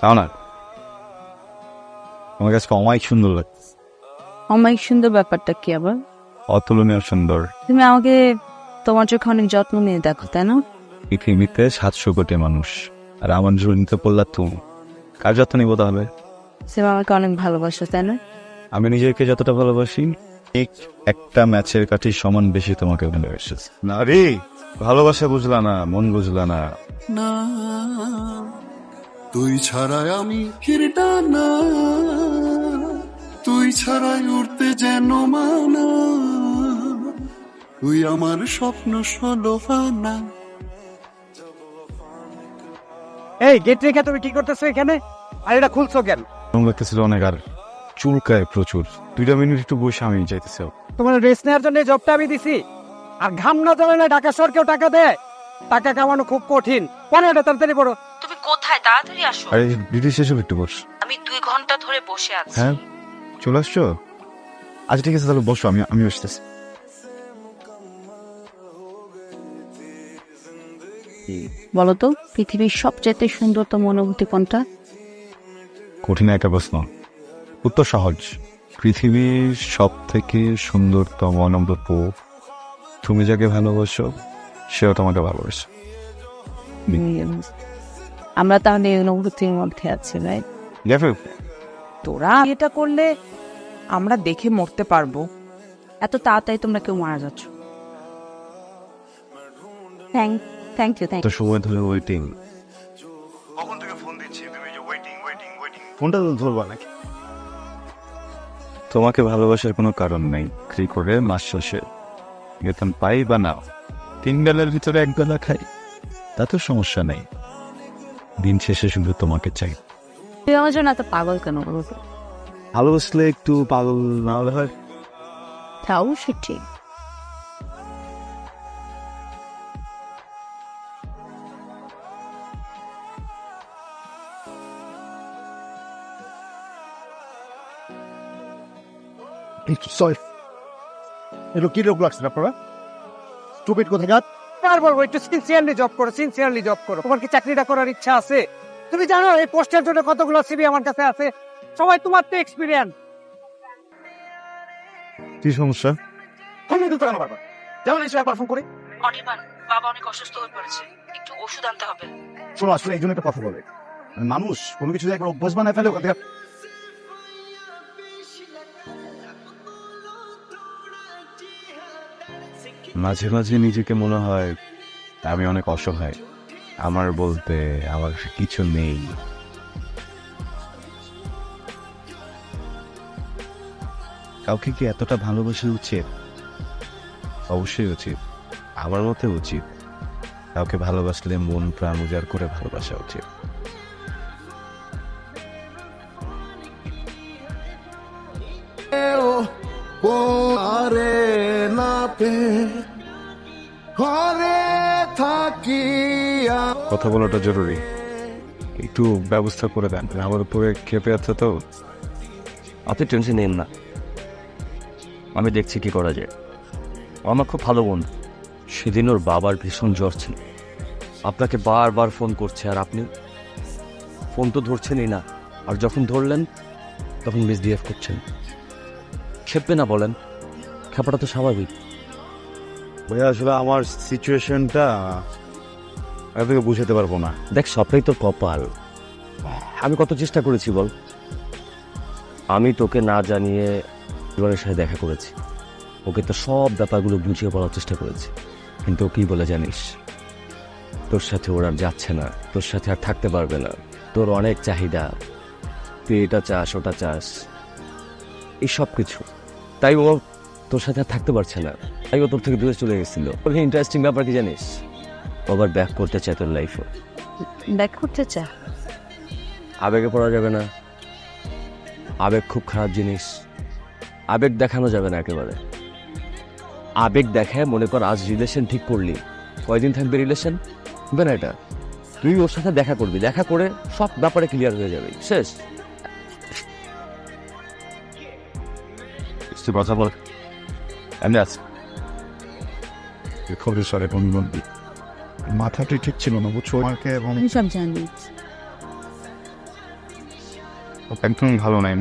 তাও না? তোমার কাছে অমায়িক সুন্দর লাগছে। অমায়িক সুন্দর ব্যাপারটা কি আবার? অতুলনীয় সুন্দর। তুমি আমাকে তোমার চোখে অনেক যত্ন নিয়ে দেখো তাই না? পৃথিবীতে সাতশো কোটি মানুষ আর আমার জড়িত পড়লা তুমি। কার যত্ন নিবো তাহলে? সে আমাকে অনেক ভালোবাসো তাই না? আমি নিজেকে যতটা ভালোবাসি ঠিক একটা ম্যাচের কাঠি সমান বেশি তোমাকে ভালোবাসি না রে ভালোবাসা বুঝলা না মন বুঝলা না। না। তুই ছাড়াই আমি ফিরটা না তুই ছাড়াই উঠতে যেন মানা। তুই আমার স্বপ্ন সলোফানা এই গেট রেখে তুমি কি করতেছো এখানে? আর এটা খুলছো কেন? লাগতেছিল অনেক আর চুলকায় প্রচুর। দুইটা মিনিট একটু বসে আমি যাইতেছি। তোমার রেস্ট নেওয়ার জন্য জবটা আমি দিছি। আর ঘাম না জমে না ঢাকা কেউ টাকা দেয় টাকা কামানো খুব কঠিন। পনেরোটা তাড়াতাড়ি পড়ো। কোথায়? তাড়াতাড়ি আসো। আরে ডিউটি শেষে একটু বস। আমি দুই ঘণ্টা ধরে বসে আছি। হ্যাঁ? চলে আসছো? আচ্ছা ঠিক আছে তাহলে বসো আমি আমি আসতেছি। বলো তো পৃথিবীর সবচেয়ে সুন্দরতম অনুভূতি কোনটা? কঠিন একটা প্রশ্ন। উত্তর সহজ। পৃথিবীর সব থেকে সুন্দরতম অনুভব তুমি যাকে ভালোবাসো সেও তোমাকে ভালোবাসে। আমরা তাহলে এই অনুভূতির মধ্যে আছি রাইট তোরা এটা করলে আমরা দেখে মরতে পারব। এত তাড়াতাড়ি তোমরা কেউ মারা যাচ্ছ। থ্যাংক থ্যাংক ইউ থ্যাংক তো সময় ধরে ওয়েটিং ফোনটা তো ধরবা নাকি? তোমাকে ভালোবাসার কোনো কারণ নেই। কি করে মাস শেষে। বেতন পাই বা নাও তিন বেলার ভিতরে এক বেলা খাই। তাতে সমস্যা নেই। দিন শেষে শুধু তোমাকে চাই। তুই আমার জন্য এত পাগল কেন বলো তো? ভালোবাসলে একটু পাগল না হলে হয়। তাও সে ঠিক। সরি এগুলো কি রোগ লাগছে আপনারা? স্টুপিড কোথায় একটু সিনসিয়ারলি জব করো সিনসিয়ারলি জব করো। তোমার কি চাকরিটা করার ইচ্ছা আছে? তুমি জানো এই পোস্টের জন্য কতগুলো সিবি আমার কাছে আছে। সবাই তোমার তো এক্সপিরিয়েন্স কি সমস্যা? বারবার যেমন এসে একবার ফোন করে। অনির্বাণ বাবা অনেক অসুস্থ হয়ে পড়েছে। একটু ওষুধ আনতে হবে। শোনো আসলে এই জন্য একটা কথা বলে। মানুষ কোনো কিছু একবার অভ্যাস বানায় ফেলে ওখান থেকে মাঝে মাঝে নিজেকে মনে হয় আমি অনেক অসহায়। আমার বলতে আমার কিছু নেই। কাউকে কি এতটা ভালোবাসা উচিত? অবশ্যই উচিত। আমার মতে উচিত। কাউকে ভালোবাসলে মন প্রাণ উজাড় করে ভালোবাসা উচিত। ও আরে, না ঘরে থাকি কথা বলাটা জরুরি। একটু ব্যবস্থা করে দেন। আমার উপরে খেপে আছে তো। আপনি টেনশন নেন না। আমি দেখছি কি করা যায়। আমার খুব ভালো বোন সেদিন ওর বাবার ভীষণ জ্বর ছিল। আপনাকে বারবার ফোন করছে আর আপনি ফোন তো ধরছেনই না। আর যখন ধরলেন তখন মিসবিহেভ করছেন। খেপবে না বলেন। খেপাটা তো স্বাভাবিক। ভাইয়া, আসলে আমার সিচুয়েশনটা আপনাকে বুঝাতে পারব না। দেখ সবটাই তো কপাল। আমি কত চেষ্টা করেছি, বল। আমি তোকে না জানিয়ে জীবনের সাথে দেখা করেছি। ওকে তো সব ব্যাপারগুলো বুঝিয়ে বলার চেষ্টা করেছি। কিন্তু ও কি বলে জানিস? তোর সাথে ওর আর যাচ্ছে না। তোর সাথে আর থাকতে পারবে না। তোর অনেক চাহিদা। তুই এটা চাস, ওটা চাস। এই সব কিছু তাই ও তোর সাথে আর থাকতে পারছে না। তাই ও তোর থেকে দূরে চলে গেছিল। ওর ইন্টারেস্টিং ব্যাপার কি জানিস? আবার ব্যাক করতে চায় তোর লাইফে ব্যাক করতে চা আবেগে পড়া যাবে না। আবেগ খুব খারাপ জিনিস। আবেগ দেখানো যাবে না একেবারে। আবেগ দেখায় মনে কর আজ রিলেশন ঠিক করলি। কয়দিন থাকবে রিলেশন হবে না এটা। তুই ওর সাথে দেখা করবি। দেখা করে সব ব্যাপারে ক্লিয়ার হয়ে যাবে। শেষ। কথা বল এমনি আছে মাথাটি ঠিক ছিল না বুঝছ? আমাকে এবং আমি সব জানি একদমই ভালো নাই।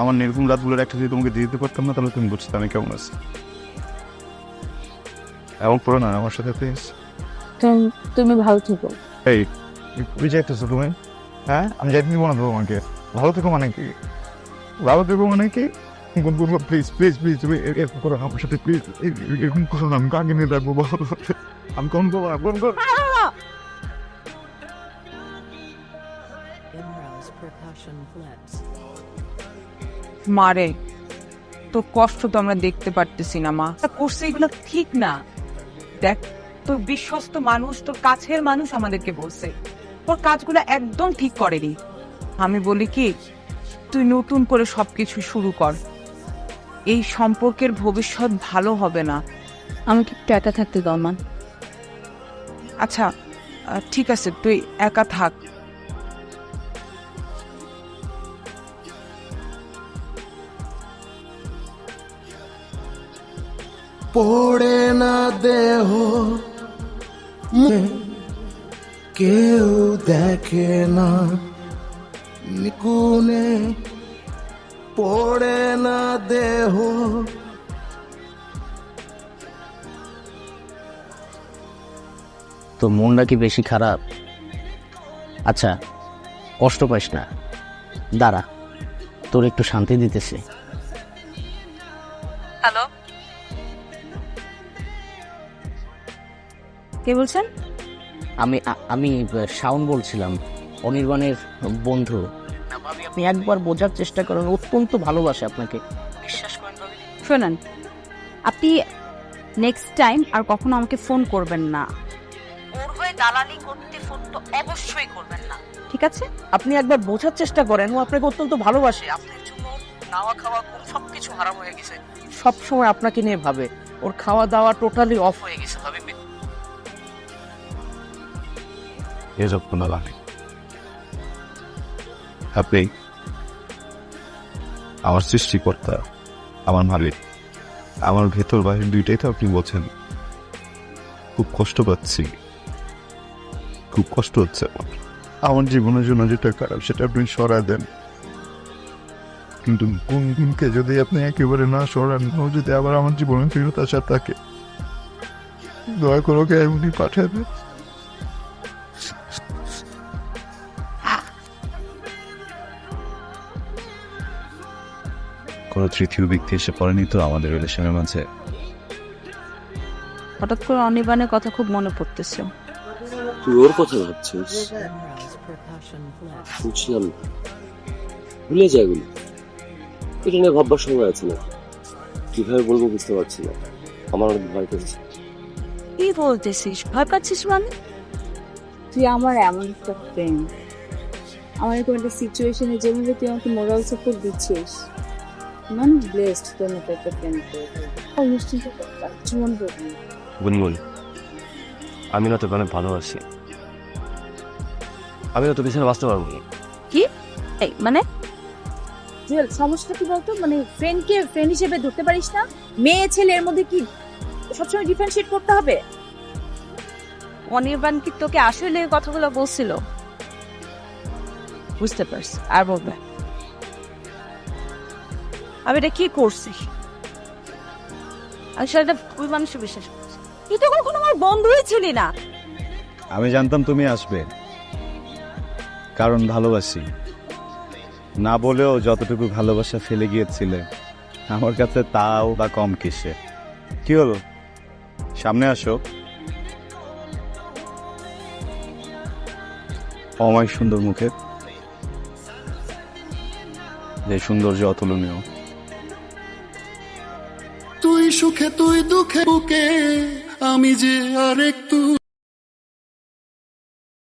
আমার রাতগুলোর একটা যদি তোমাকে দিয়ে দিতে পারতাম না তাহলে তুমি বুঝতে আমি কেমন আছি। এমন করো না আমার সাথে প্লিজ তুমি ভালো থেকো। এই যাইতেছো তুমি? হ্যাঁ? আমি যাইতে দিব না তো তোমাকে। ভালো থেকো মানে কি? ভালো থেকো মানে কি? প্লিজ প্লিজ প্লিজ তুমি এরকম করো আমার সাথে প্লিজ এরকম করো না আমি কাকে নিয়ে থাকব বলো আমি কোন করব না কোন করব. মারে তোর কষ্ট তো আমরা দেখতে পারতেছি না মা তা করছে এগুলো ঠিক না দেখ তোর বিশ্বস্ত মানুষ তোর কাছের মানুষ আমাদেরকে বলছে তোর কাজগুলো একদম ঠিক করেনি আমি বলি কি তুই নতুন করে সবকিছু শুরু কর এই সম্পর্কের ভবিষ্যৎ ভালো হবে না। আমাকে একটু একা থাকতে দাও মান আচ্ছা আহ, ঠিক আছে তুই একা থাক। পড়ে না দেহ কেউ দেখে না নিকুনে পড়ে না দেহ। তো মনটা কি বেশি খারাপ? আচ্ছা কষ্ট পাইস না। দাঁড়া তোর একটু শান্তি দিতেছে। হ্যালো। কে বলছেন? আমি আমি শাওন বলছিলাম। অনির্বাণের বন্ধু। আপনি একবার বোঝার চেষ্টা করেন অত্যন্ত ভালোবাসে আপনাকে। বিশ্বাস করেন শোনেন আপনি নেক্সট টাইম আর কখনো আমাকে ফোন করবেন না। ওর হয়ে দালালি করতে ফোন তো অবশ্যই করবেন না। ঠিক আছে? আপনি একবার বোঝার চেষ্টা করেন ও আপনাকে অত্যন্ত ভালোবাসে। আপনার জন্য নাওয়া খাওয়া ঘুম সবকিছু হারাম হয়ে গেছে। সব সময় আপনাকে নিয়ে ভাবে ওর খাওয়া দাওয়া টোটালি অফ হয়ে গেছে ভাবি। এসব কোনো লাগে আপনি আমার সৃষ্টিকর্তা আমার মালিক, আমার ভেতর বাহির দুইটাই তো আপনি বলছেন খুব কষ্ট পাচ্ছি। খুব কষ্ট হচ্ছে আমার। আমার জীবনের জন্য যেটা খারাপ, সেটা আপনি সরাই দেন। কিন্তু কোন দিনকে যদি আপনি একেবারে না সরান ও যদি আবার আমার জীবনে ফেরত আসা থাকে, দয়া করে ওকে এমনি পাঠাবে কোনো তৃতীয় ব্যক্তি এসে পড়েনি তো আমাদের রিলেশনের মাঝে। হঠাৎ করে অনির্বাণের কথা খুব মনে পড়তেছে। তুই ওর কথা ভাবছিস? বুঝলাম না। ভুলে যায় এগুলো। এটা নিয়ে ভাববার সময় আছে না। কীভাবে বলব বুঝতে পারছি না। আমার অনেক ভয় করছে। কি বলতেছিস? ভয় পাচ্ছিস মানে? তুই আমার এমন একটা ফ্রেন্ড আমার এরকম একটা সিচুয়েশনে যেভাবে তুই আমাকে মোরাল সাপোর্ট দিচ্ছিস। তোর মতো একটা ফ্রেন্ড অবশ্যই কিছু মনে করবি না। গুনগুন আমি না তোকে অনেক ভালোবাসি আমি না তোকে ছাড়া বাঁচতে পারব না। এই মানে? জুয়েল সমস্যাটা কি বলতো? মানে ফ্রেন্ডকে ফ্রেন্ড হিসেবে ধরতে পারিস না? মেয়ে ছেলের মধ্যে কি সবসময় ডিফারেন্সিয়েট করতে হবে? অনির্বাণ কি তোকে আসলে এই কথাগুলো বলছিল? বুঝতে পারছি। আর বলবে? আমি এটা কি করছি? আমি সেটা ওই মানুষের বিশ্বাস করছি। তুই তো কখনো আমার বন্ধুই ছিলি না। আমি জানতাম তুমি আসবে। কারণ ভালোবাসি। না বলেও যতটুকু ভালোবাসা ফেলে গিয়েছিলে, আমার কাছে তাও বা কম কিসে। কি হলো? সামনে আসো। অমায় সুন্দর মুখে। যে সৌন্দর্য অতুলনীয়। সুখে তুই দুঃখে বুকে আমি যে আর একটু